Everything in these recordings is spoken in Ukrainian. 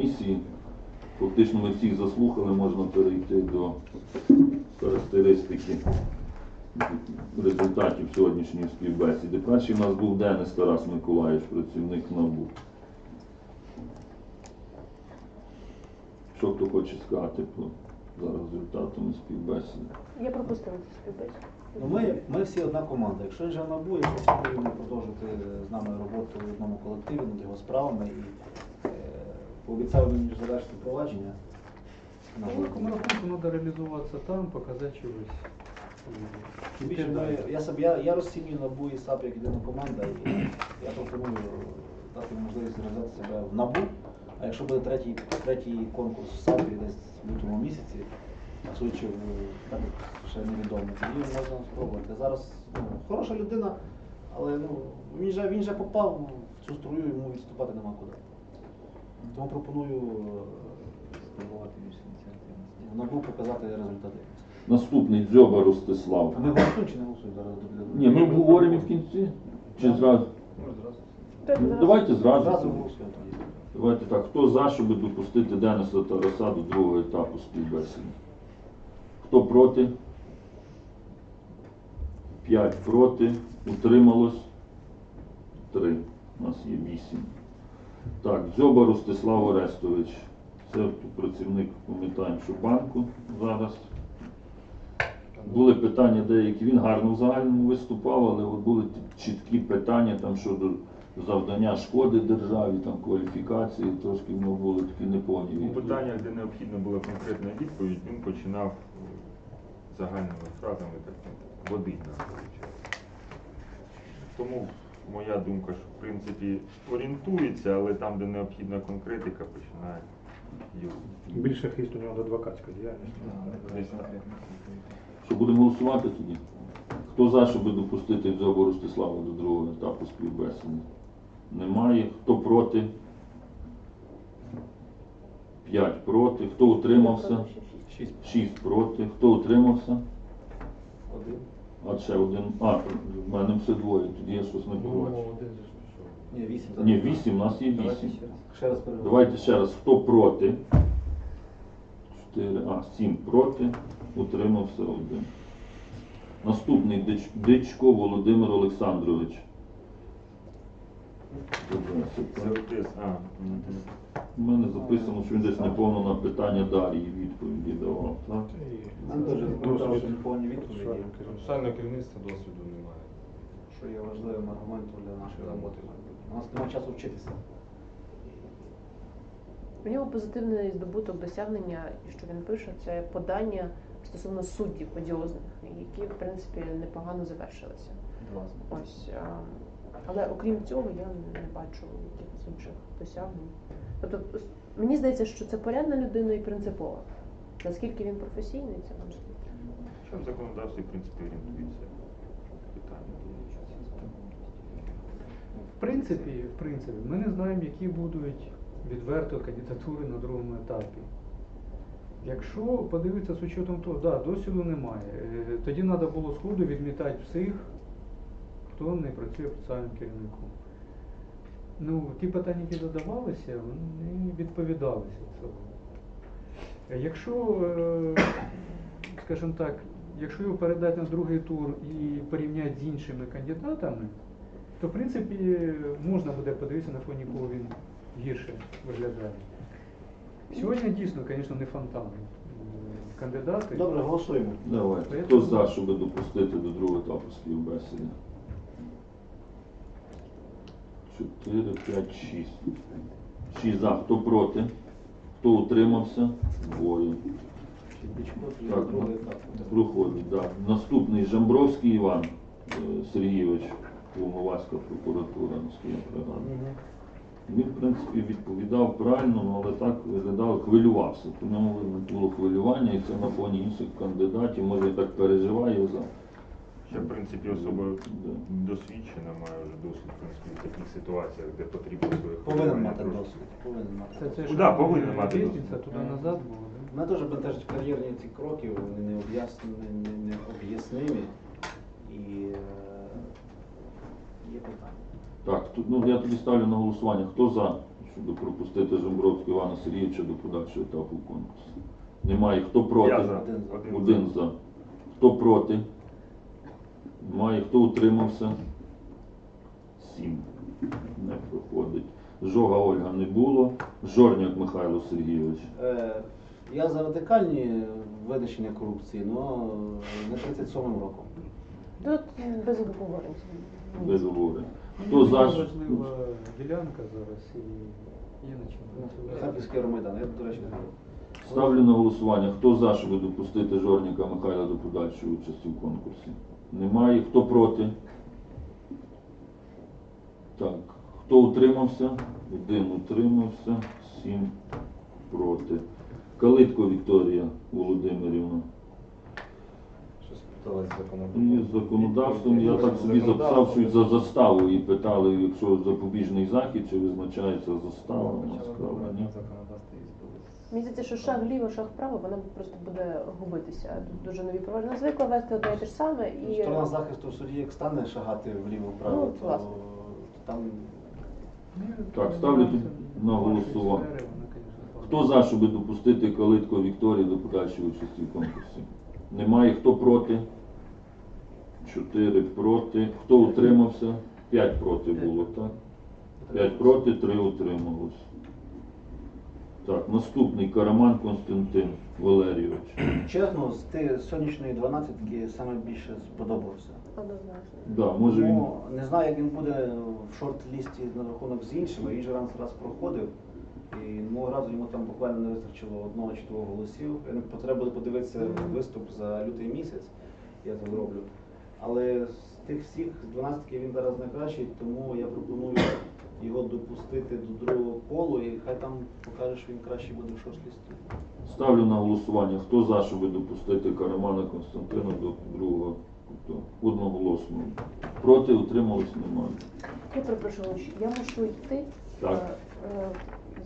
комісії. Фактично ми всіх заслухали, можна перейти до характеристики результатів сьогоднішньої співбесіди. Перший у нас був Денис Тарас Миколаївич, працівник НАБУ. Що хто хоче сказати про за результатами співбесіди? Я пропустила цю співбесіду. Ну, ми, ми всі одна команда. Якщо вже НАБУ, якщо всі будемо продовжувати з нами роботу в одному колективі над його справами і е, мені завершити провадження. на Ну, великому рахунку треба реалізуватися там, показати чогось. Тим більше ми, я, собі, я, я розцінюю НАБУ і САП як єдина команда, і я пропоную дати можливість реалізувати себе в НАБУ. А якщо буде третій, третій конкурс в САПі десь в лютому місяці, а судячи в- так ще невідомо, тоді можна спробувати. Зараз ну, хороша людина, але ну, він, же, він же попав в цю струю, йому відступати нема куди. Тому пропоную е, спробувати більш ініціативності. В НАБУ показати результати. Наступний Дзьоба Ростислав. А ми голосуємо чи не голосуємо зараз? Ні, ми обговоримо в кінці. Чи зразу? Хто Ну. Давайте зразу. Зразу голосуємо. Давайте так. Хто за, щоб допустити Дениса Тараса до другого етапу співбесіди? Хто проти? П'ять проти. Утрималось? Три. У нас є вісім. Так, Дзьоба Ростислав Орестович. Це працівник, пам'ятаємо, банку зараз. Були питання деякі, він гарно в загальному виступав, але були чіткі питання там щодо завдання шкоди державі, там кваліфікації, трошки в були такі неповні У питаннях, де необхідна була конкретна відповідь, він починав е, загальними фразами так ну, водить нас. Тому моя думка, що в принципі орієнтується, але там, де необхідна конкретика, починає. Більше хист у нього до адвокатської діяльності. Десь так. Що будемо голосувати тоді? Хто за, щоб допустити Дзьобу Ростислава до другого етапу співбесіди? Немає. Хто проти? П'ять проти. Хто утримався? Шість проти. Хто утримався? Один. А ще один. А, в мене все двоє, тоді я щось не Ну, побачив. Ні, вісім. Ні, вісім, у нас є вісім. ще раз. перевіримо. Давайте ще раз. Хто проти? Чотири. А, сім проти. Утримався один. Наступний Дич- Дичко Володимир Олександрович. А. У мене записано, що він десь неповно на питання Дар'ї відповіді давав. Так? Нам теж Досвід. дуже відповіді, Соціального керівництва досвіду немає. що є важливим аргументом для нашої роботи. У нас немає часу вчитися. У нього позитивний здобуток досягнення, що він пише, це подання стосовно суддів одіозних, які в принципі непогано завершилися. Ось. Але окрім цього я не бачу якихось інших досягнень. Тобто, мені здається, що це порядна людина і принципова. Наскільки він професійний, це вам сказати. Що в законодавстві, в принципі, орієнтується питання. В принципі, в принципі, ми не знаємо, які будуть відверто кандидатури на другому етапі. Якщо подивитися з учетом того, да, досвіду немає, е, тоді треба було сходу відмітати всіх, хто не працює процесуальним керівником. Ну, ті питання, які задавалися, вони відповідалися цього. Е, Якщо, е, скажімо так, якщо його передати на другий тур і порівняти з іншими кандидатами, то в принципі можна буде подивитися на фоні кого він гірше виглядає. Сьогодні дійсно, звісно, не фонтан. Кандидати. Добре, голосуємо. Давайте. Хто за, щоб допустити до другого етапу співбесіди? Чотири, п'ять, шість. Шість за. Хто проти? Хто утримався? Двоє. Так. Проходить, так. Наступний Жамбровський Іван е, Сергійович, Волноваська прокуратура, наскільки я пригадую. Він, в принципі, відповідав правильно, ну, але так виглядав, хвилювався. По ньому було хвилювання, і це на фоні інших кандидатів. Може, так переживає за. Ще, в принципі, особа досвідчена, має вже досвід в принципі, в таких ситуаціях, де потрібно своє Повинен мати досвід. Повинен мати Це, це досвід. Да, повинен мати досвід. туди-назад було, да? Мене теж бентежить кар'єрні ці кроки, вони не об'яснені, не, не об'яснимі. І е, є питання. Так, тут, ну, я тоді ставлю на голосування. Хто за, щодо пропустити Жембровського Івана Сергійовича до подальшого етапу конкурсу. Немає. Хто проти? Я за. Один. Один, Один за. Хто проти? Немає. Хто утримався? Сім. Не проходить. Жога Ольга не було. Жорняк Михайло Сергійович. Е, Я за радикальні винищення корупції, але не 37 роком. Тут без обговорень. Без обговорень. Хто Дуже за? важлива ділянка зараз і є на чому. Харківський Євромайдан, я, до речі, не знаю. Ставлю на голосування. Хто за, щоб допустити Жорніка Михайла до подальшої участі в конкурсі? Немає. Хто проти? Так. Хто утримався? Один утримався, сім проти. Калитко Вікторія Володимирівна. І з законодавством я так собі записав, що за заставу і питали, якщо запобіжний захід, чи визначається застава, ні. Мені здається, що шаг вліво, шаг вправо, вона просто буде губитися. Дуже нові провадження. Звикла вести одне і те ж саме і Сторона захисту в суді, як стане шагати вліво-вправо, Ну, то власне. там Так, ставлю тут на голосування. Хто за, щоб допустити калитко Вікторії до подальшої участі в конкурсі? Немає. Хто проти? Чотири проти. Хто утримався? П'ять проти було, так? П'ять проти, три утрималось. Так, наступний Караман Константин Валерійович. чесно, з ти сьогоднішньої 12-ки саме більше сподобався. однозначно. Да, може він. Ну, не знаю, як він буде в шорт-лісті на рахунок з іншими. Він же раз раз проходив. І мого разу йому там буквально не вистачило одного чи двох голосів. Потреба буде подивитися виступ за лютий місяць, я це зроблю. Але з тих всіх з 12 він зараз найкращий, тому я пропоную його допустити до другого колу і хай там покаже, що він кращий буде в шорт-лісті. Ставлю на голосування. Хто за, щоб допустити Карамана Константина до другого? Тобто одноголосно. Проти утрималось немає. Я перепрошую, я мушу йти. Так. Е, е,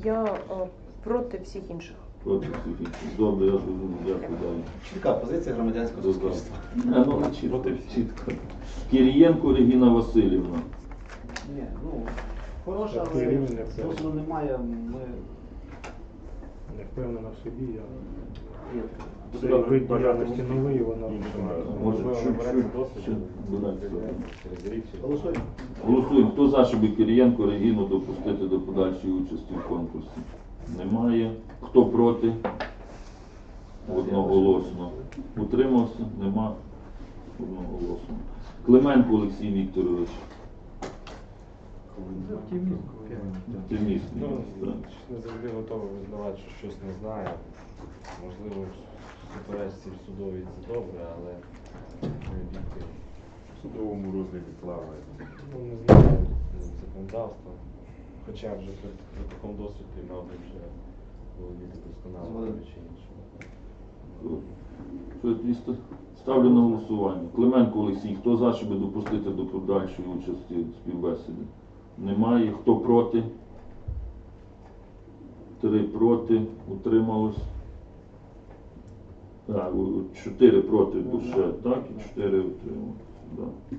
Я е, проти всіх інших. Проти всіх інших. Добре, я зрозумів. Дякую далі. Чітка позиція громадянського Добре. суспільства. Е, Ну, чітко, чітко. Кирієнко Регіна Васильівна. Ні, ну хороша, але рівень не досвіду немає. Ми Не впевнена в собі, я вид діяльності новий, вона Може, чуть-чуть Голосуємо. Голосуємо. Хто за, щоб Кирієнко Регіну допустити до подальшої участі в конкурсі? Немає. Хто проти? Одноголосно. Утримався? Нема. Одноголосно. Клименко Олексій Вікторович. Оптимізм. Оптиміст. Ну, не завжди готовий визнавати, що щось не знає. Можливо, в суперечці в судовій це добре, але не. В судовому розгляді плаває. Ну, не знаю законодавства. Хоча вже при, при такому досвіді мав би вже володіти досконало Згоден. чи. Що я Ставлю на голосування. Клименко Олексій, хто за, щоб допустити до подальшої участі в співбесіді? Немає. Хто проти? Три проти. Утрималось. Так, чотири проти душе, так? І чотири утрималось. Да.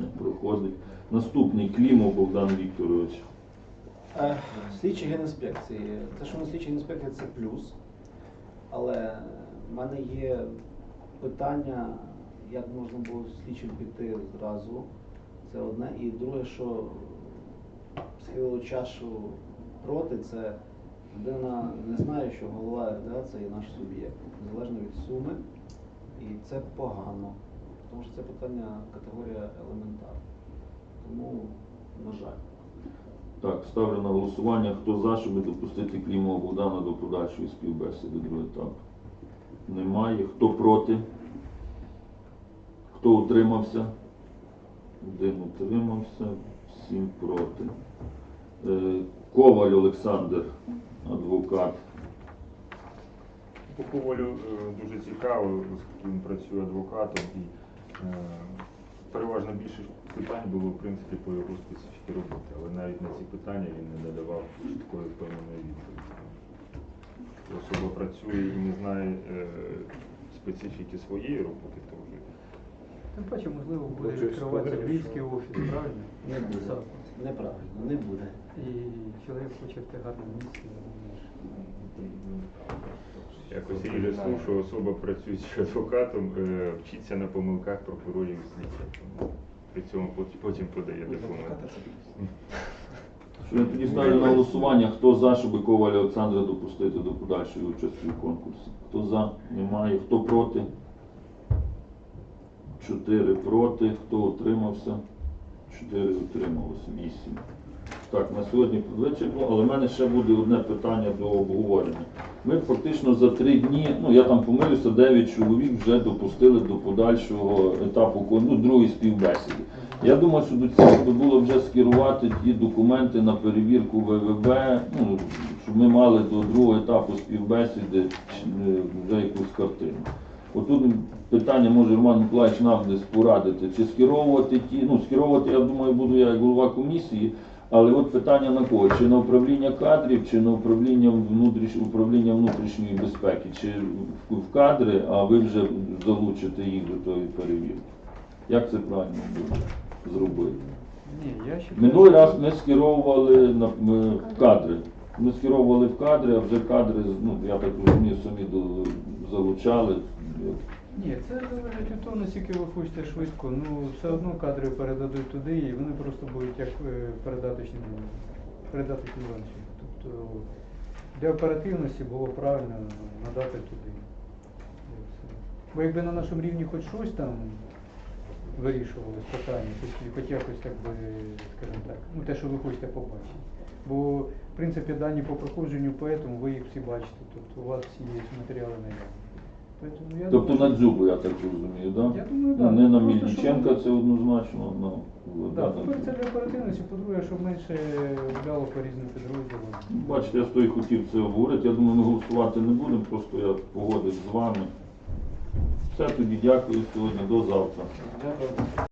Не проходить. Наступний Клімов Богдан Вікторович. Е, Слідчі генінспекції. Те, що ми слідчі генінспекції, це плюс. Але в мене є питання, як можна було слідчим піти зразу. Це одне. І друге, що схилило чашу проти, це людина не знає, що голова РДА це є наш суб'єкт, незалежно від суми. І це погано. Тому що це питання категорія елементарна. Тому, на жаль. Так, ставлю на голосування. Хто за, щоб допустити Клімова Богдана до подальшої співбесіди, другий етап? Немає. Хто проти? Хто утримався? Один утримався, сім проти. Е, Коваль Олександр, адвокат. По Ковалю е, дуже цікаво, оскільки він працює адвокатом і е, переважно більше питань було в принципі по його специфіки роботи, але навіть на ці питання він не надавав такої впевненої відповіді. Особа працює і не знає е, специфіки своєї роботи, то вже Тим паче, можливо, буде сказати, львівський офіс, правильно? Не буде. Неправильно, не буде. І чоловік хоче в гарному місці. я Якось я вже що особа працюючи адвокатом, е, вчиться на помилках прокурорів і слідчих. При цьому пот- потім подає документи. Що я тоді ставлю на голосування, хто за, щоб Коваля Олександра допустити до подальшої участі в конкурсі. Хто за? Немає. Хто проти? Чотири проти. Хто утримався? Чотири утрималося. Вісім. Так, на сьогодні вичерпно, але в мене ще буде одне питання до обговорення. Ми фактично за три дні, ну я там помилюся, 9 чоловік вже допустили до подальшого етапу ну, другої співбесіди. Я думаю, що доцільно би було вже скерувати ті документи на перевірку ВВБ, ну, щоб ми мали до другого етапу співбесіди е, вже якусь картину. Отут питання може Роман Миколаївич нам десь порадити, чи скеровувати ті, ну скеровувати, я думаю, буду я як голова комісії, але от питання на кого? Чи на управління кадрів, чи на управління внутріш... управління внутрішньої безпеки, чи в, кадри, а ви вже залучите їх до тої перевірки. Як це правильно буде зробити? Ні, я ще Минулий раз ми скеровували на м, в кадри. Ми скеровували в кадри, а вже кадри, ну я так розумію, самі до, залучали. Ні, це залежить від того, наскільки ви хочете швидко. Ну, все одно кадри передадуть туди, і вони просто будуть як е, передаточні передаточні. Тобто для оперативності було правильно надати туди. Бо якби на нашому рівні хоч щось там вирішувалось питання, хоч якось так би, скажімо так, ну те, що ви хочете побачити. Бо, в принципі, дані по проходженню поетому, ви їх всі бачите, тобто у вас всі є матеріали наявні. Поэтому я Тобто думаю, на дзюбу, я так розумію, так? Я думаю, Ну, да. не на Просто, Мільниченка, це однозначно. На... Да, да, по-перше, це для оперативності, по-друге, щоб менше вдало по різним підрозділам. Бачите, я з той хотів це обговорити. Я думаю, ми голосувати не будемо, просто я погодив з вами. Все тоді дякую сьогодні, до завтра. Дякую.